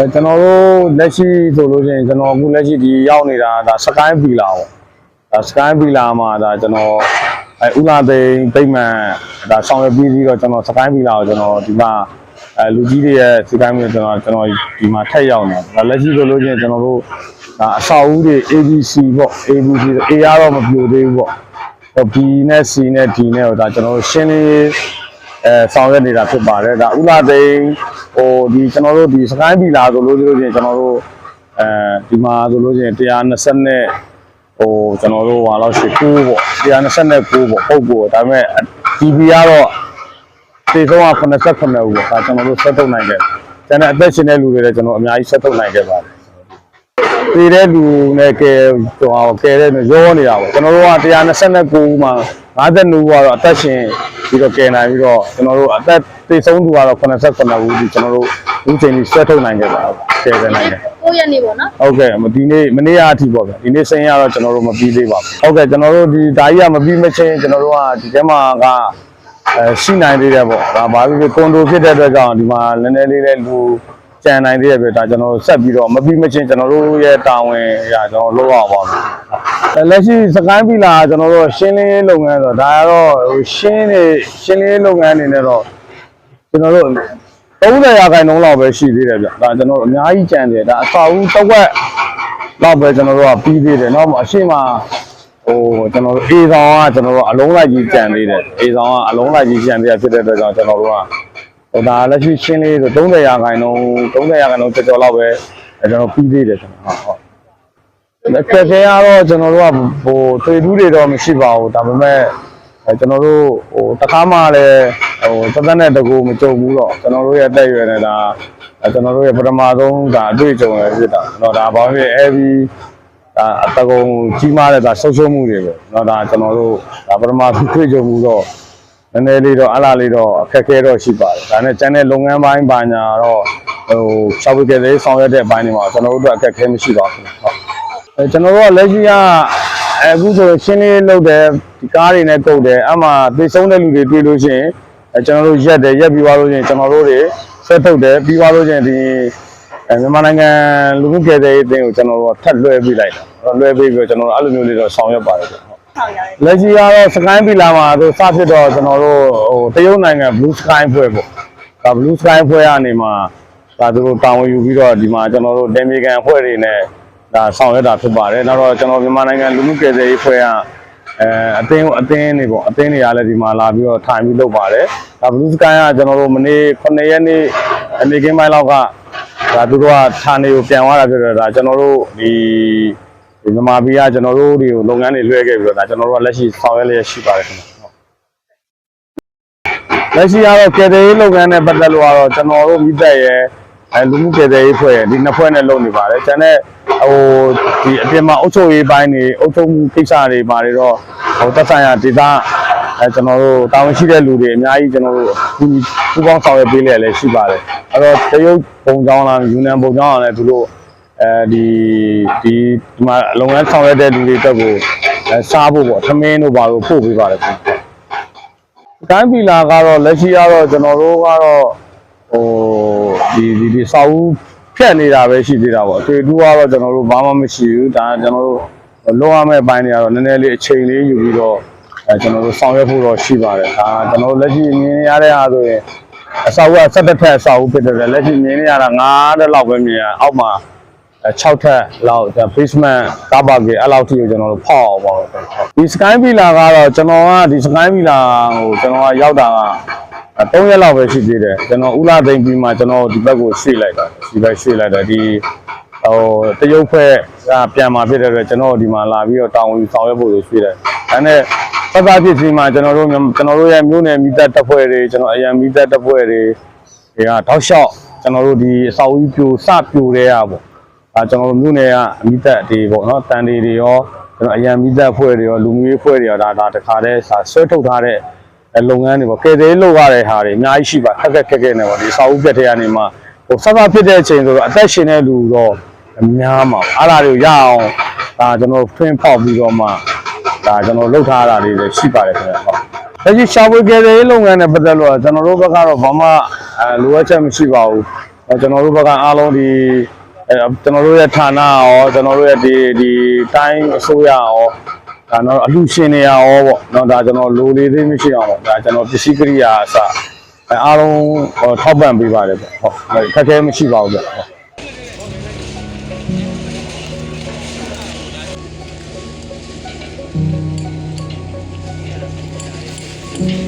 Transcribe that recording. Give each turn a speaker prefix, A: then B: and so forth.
A: အဲကျွန်တော်တို့လက်ရှိဆိုလို့ရှိရင်ကျွန်တော်အခုလက်ရှိဒီရောက်နေတာဒါစကိုင်းပီလာပေါ့ဒါစကိုင်းပီလာမှာဒါကျွန်တော်အဲဥလာသိန်းပြိမှန်ဒါဆောင်ရွက်ပြီးပြီးတော့ကျွန်တော်စကိုင်းပီလာကိုကျွန်တော်ဒီမှာအဲလူကြီးတွေရဲ့စကိုင်းမျိုးကျွန်တော်ကျွန်တော်ဒီမှာထက်ရောက်နေဒါလက်ရှိဆိုလို့ရှိရင်ကျွန်တော်တို့ဒါအဆောက်အဦတွေ ABC ပေါ့ ABC ဆို A ရတော့မပြိုသေးဘူးပေါ့ဟို B နဲ့ C နဲ့ D နဲ့ဟိုဒါကျွန်တော်တို့ရှင်းလေးအဲဆောင်ရွက်နေတာဖြစ်ပါတယ်ဒါဥလာသိန်း ဟိုဒီကျွန်တော်တို့ဒီစကိုင်းပီလာဆိုလို့ဆိုလို့ရှိရင်ကျွန်တော်တို့အဲဒီမှာဆိုလို့ရှိရင်120နဲ့ဟိုကျွန်တော်တို့ဟာတော့ရှိ9ပေါ့129ပေါ့ပုံကိုဒါပေမဲ့ TV ကတော့ဒီဆုံးက89ဦးပေါ့ဒါကျွန်တော်တို့ဆက်ထုတ်နိုင်တယ်ကျန်တဲ့အသက်ရှင်တဲ့လူတွေလည်းကျွန်တော်အများကြီးဆက်ထုတ်နိုင်ခဲ့ပါတယ်ဒီတဲ့လူနဲ့ကဲဟိုဟာကဲတဲ့ရောနေတာပေါ့ကျွန်တော်တို့က129မှာ52ဦးကတော့အသက်ရှင် ပြီးတော့ကဲနိုင်ပြီးတော့ကျွန်တော်တို့အသက်သေဆုံးသူကတော့89ဦးဒီကျွန်တော်တို့ဒီချိန်ကြီးဆက်ထုတ်နိုင်ခဲ့ပါကဲခဲ့နိုင်တယ်
B: ကိုရက်နေပေါ့နော်
A: ဟုတ်ကဲ့မဒီနေ့မနေ့ကအထိပေါ့ဗျာဒီနေ့စိန်ရတော့ကျွန်တော်တို့မပြီးသေးပါဘူးဟုတ်ကဲ့ကျွန်တော်တို့ဒီဓာကြီးကမပြီးမချင်းကျွန်တော်တို့ကဒီထဲမှာကအဲရှိနိုင်သေးတယ်ပေါ့ဒါဘာဖြစ်ဖြစ်ကွန်ဒိုဖြစ်တဲ့အတွက်ကြောင့်ဒီမှာနည်းနည်းလေးလေးလူကြံနိုင်သေးတယ်ပဲဒါကျွန်တော်တို့ဆက်ပြီးတော့မပြီးမချင်းကျွန်တော်တို့ရဲ့တာဝန်အရာကျွန်တော်လုပ်ရအောင်ပါမယ်အဲ လက်ရှိစကိုင်းပီလာကျွန်တော်တို့ရှင်းလင်းရေးလုပ်ငန်းဆိုတော့ဒါကတော့ဟိုရှင်းနေရှင်းလင်းရေးလုပ်ငန်းအနေနဲ့တော့ကျွန်တော်တို့30ရာခိုင်နှုန်းလောက်ပဲရှိသေးတယ်ဗျဒါကျွန်တော်တို့အများကြီးကြံတယ်ဒါအစာဦးတစ်ဝက်လောက်ပဲကျွန်တော်တို့ကပြီးသေးတယ်နောက်မှအရှိမဟိုကျွန်တော်တို့အေဆောင်ကကျွန်တော်တို့အလုံးလိုက်ကြီးကြံသေးတယ်အေဆောင်ကအလုံးလိုက်ကြီးကြံသေးတာဖြစ်တဲ့အတွက်ကြောင့်ကျွန်တော်တို့ကဟိုဒါလက်ရှိရှင်းလေးဆို30ရာခိုင်နှုန်း30ရာခိုင်နှုန်းကျော်ကျော်လောက်ပဲကျွန်တော်ပြီးသေးတယ်ကျွန်တော်ဟုတ် ဟုတ်လက်ခဲခဲကတော့ကျွန်တော်တို့ကဟိုထွေထူးတွေတော့မရှိပါဘူးဒါပေမဲ့အဲကျွန်တော်တို့ဟိုတခါမှလည်းဟိုသက်သက်နဲ့တကူမကြုံဘူးတော့ကျွန်တော်တို့ရဲ့တက်ရွယ်နေတာအဲကျွန်တော်တို့ရဲ့ပထမဆုံးဒါအတွေ့အကြုံရဖြစ်တာเนาะဒါဘာဖြစ်အဲပြီးဒါအတကုံကြီးမားတဲ့ဒါဆုံးရှုံးမှုတွေပဲเนาะဒါကျွန်တော်တို့ဒါပထမဆုံးတွေ့ကြုံမှုတော့နည်းနည်းလေးတော့အလားလေးတော့အခက်အခဲတော့ရှိပါတယ်ဒါနဲ့ကျန်တဲ့လုပ်ငန်းပိုင်းပါညာတော့ဟိုရှောက်ဝေကလေးဆောင်ရွက်တဲ့အပိုင်းတွေမှာကျွန်တော်တို့အတွက်အခက်အခဲမရှိပါဘူးဟုတ် အဲ ကျွန်တော်တို့ကလက်ရှိကအခုဆိုရင်ရှင်းလေးလုပ်တယ်ဒီကားတွေနဲ့ကုတ်တယ်အမှသိဆုံးတဲ့လူတွေတွေ့လို့ရှိရင်အဲကျွန်တော်တို့ရက်တယ်ရက်ပြီးသွားလို့ရှိရင်ကျွန်တော်တို့တွေဆက်ထုတ်တယ်ပြီးသွားလို့ရှိရင်ဒီအဲမြန်မာနိုင်ငံလူမှုကယ်ဆယ်ရေးအသင်းကိုကျွန်တော်တို့ကထပ်လွှဲပေးလိုက်တာလွှဲပေးပြီးတော့ကျွန်တော်တို့အဲ့လိုမျိုးလေးတော့ဆောင်ရွက်ပါတယ်ဟုတ်
B: ဆောင်ရတယ်
A: လက်ရှိကတော့စကိုင်းပီလာမှာသူစဖြစ်တော့ကျွန်တော်တို့ဟိုတရုတ်နိုင်ငံ Blue Sky ဖွဲ့ပေါ့ဒါ Blue Sky ဖွဲ့ကနေမှာဒါသူတို့တာဝန်ယူပြီးတော့ဒီမှာကျွန်တော်တို့ဒေမီကန်ဖွဲ့တွေနဲ့ ဒါဆောင်ရွက်တာဖြစ်ပါတယ်နောက်တော့ကျွန်တော်မြန်မာနိုင်ငံလူမှုကယ်ဆယ်ရေးဖွဲ့ကအဲအသင်းအသင်းတွေပေါ့အသင်းတွေကလည်းဒီမှာလာပြီးတော့ထိုင်ပြီးလုပ်ပါတယ်ဒါ Blue Sky ကကျွန်တော်တို့မနေ့9ရက်နေ့အနေကင်းပိုင်းလောက်ကဒါသူတို့ကဌာနေကိုပြန်သွားတာဖြစ်တော့ဒါကျွန်တော်တို့ဒီဒီမြန်မာပြည်ကကျွန်တော်တို့တွေကိုလုပ်ငန်းတွေလွှဲခဲ့ပြီးတော့ဒါကျွန်တော်တို့ကလက်ရှိဆောင်ရွက်လျက်ရှိပါတယ်ခင်ဗျဟုတ်လက်ရှိကတော့ကယ်ဆယ်ရေးလုပ်ငန်းနဲ့ပတ်သက်လို့ကတော့ကျွန်တော်တို့မိသက်ရဲ့ အဲလူမှုကယ်ဆယ်ရေးဖွဲ့ရဲ့ဒီနှစ်ဖွဲ့နဲ့လုပ်နေပါတယ်ကျန်တဲ့ဟိုဒီအပြင်မှာအုပ်ချုပ်ရေးပိုင်းတွေအုပ်ချုပ်မှုကိစ္စတွေမှာတွေတော့ဟိုသက်ဆိုင်ရာဒေသအဲကျွန်တော်တို့တာဝန်ရှိတဲ့လူတွေအများကြီးကျွန်တော်တို့ဒီပူပေါင်းဆောင်ရွက်ပေးလျက်လည်းရှိပါတယ်အဲ့တော့တရုတ်ပုံကြောင်းလားယူနန်ပုံကြောင်းလားလည်းသူတို့အဲဒီဒီဒီမှာလုပ်ငန်းဆောင်ရွက်တဲ့လူတွေတက်ကိုအဲစားဖို့ပေါ့သမင်းတို့ဘာလို့ပို့ပေးပါလဲခင်ဗျ။ကိုင်းပီလာကတော့လက်ရှိကတော့ကျွန်တော်တို့ကတော့ဟို ဒီဒီဒီစာအုပ်ဖြတ်နေတာပဲရှိသေးတာပေါ့။အတွေ့အထူးကတော့ကျွန်တော်တို့ဘာမှမရှိဘူး။ဒါကျွန်တော်တို့လောရမယ့်အပိုင်းတွေကတော့နည်းနည်းလေးအချိန်လေးယူပြီးတော့အဲကျွန်တော်တို့ဆောင်ရွက်ဖို့တော့ရှိပါတယ်။ဒါကျွန်တော်တို့လက်ရှိမြင်ရတဲ့အားဆိုရင်အစာအုပ်က17ထက်အစာအုပ်ဖြစ်တယ်လက်ရှိမြင်နေရတာ9တက်လောက်ပဲမြင်ရအောက်မှာအဲ6ထပ်လောက်ဒါ basement ကားပါကေအဲ့လောက်ထိကိုကျွန်တော်တို့ဖောက်အောင်ပါတော့ဒီ sky villa ကတော့ကျွန်တော်ကဒီ sky villa ဟိုကျွန်တော်ကရောက်တာက 3ရက်လောက်ပဲရှိသေးတယ်ကျွန်တော်ဥလာသိမ့်ပြီးမှကျွန်တော်ဒီဘက်ကိုရွှေ့လိုက်တာဒီဘက်ရွှေ့လိုက်တာဒီဟိုတရုတ်ဖက်ကပြန်มาဖြစ်တဲ့အတွက်ကျွန်တော်ဒီမှာလာပြီးတော့တောင်းဝင်ဆောင်ရွက်ဖို့ရွှေ့တယ်ဒါနဲ့သက်သာဖြစ်စီမှာကျွန်တော်တို့ကျွန်တော်တို့ရဲ့မြို့နယ်မိသက်တပ်ဖွဲ့တွေကျွန်တော်အရန်မိသက်တပ်ဖွဲ့တွေတွေကတောက်လျှောက်ကျွန်တော်တို့ဒီအစာအုပ်ပြိုစပြိုတဲ့ရပေါ့အဲကျွန်တော်တို့မြို့နယ်ကအမိသက်တွေပေါ့နော်တန်တွေတွေရောကျွန်တော်အရန်မိသက်ဖွဲ့တွေရောလူမျိုးရေးဖွဲ့တွေရောဒါဒါတခါတည်းစာဆွဲထုတ်ထားတဲ့အဲ လုပ်ငန်းတွေပေါ့ကဲသေးလုပ်ရတဲ့ဟာတွေအများကြီးရှိပါခက်ခက်ခက်ခက်နေပေါ့ဒီစာအုပ်ပြက်တွေကနေမှဟိုဆက်ဆက်ဖြစ်တဲ့အချိန်ဆိုတော့အသက်ရှင်တဲ့လူတော့အများမှာပေါ့အဲ့ဒါတွေကိုရအောင်ဒါကျွန်တော်ဖွင့်ဖောက်ပြီးတော့မှဒါကျွန်တော်လုပ်ထားတာတွေလည်းရှိပါတယ်ခင်ဗျဟုတ်လက်ရှိရှာဖွေကယ်ဆယ်ရေးလုပ်ငန်းနဲ့ပတ်သက်လို့ကျွန်တော်တို့ဘက်ကတော့ဘာမှအဲလိုအပ်ချက်မရှိပါဘူးအဲကျွန်တော်တို့ဘက်ကအားလုံးဒီအဲကျွန်တော်တို့ရဲ့ဌာနရောကျွန်တော်တို့ရဲ့ဒီဒီတိုင်းအစိုးရရော ဒါတော့အလူရှင်တွေရောပေါ့နော်ဒါကျွန်တော်လိုလေးသေးမရှိအောင်ပေါ့ဒါကျွန်တော်ပစ္စည်းကိရိယာအစအဲအားလုံးဟောထောက်ပံ့ပေးပါတယ်ပေါ့ဟုတ်ခက်ခဲမရှိပါဘူးဗျဟုတ်။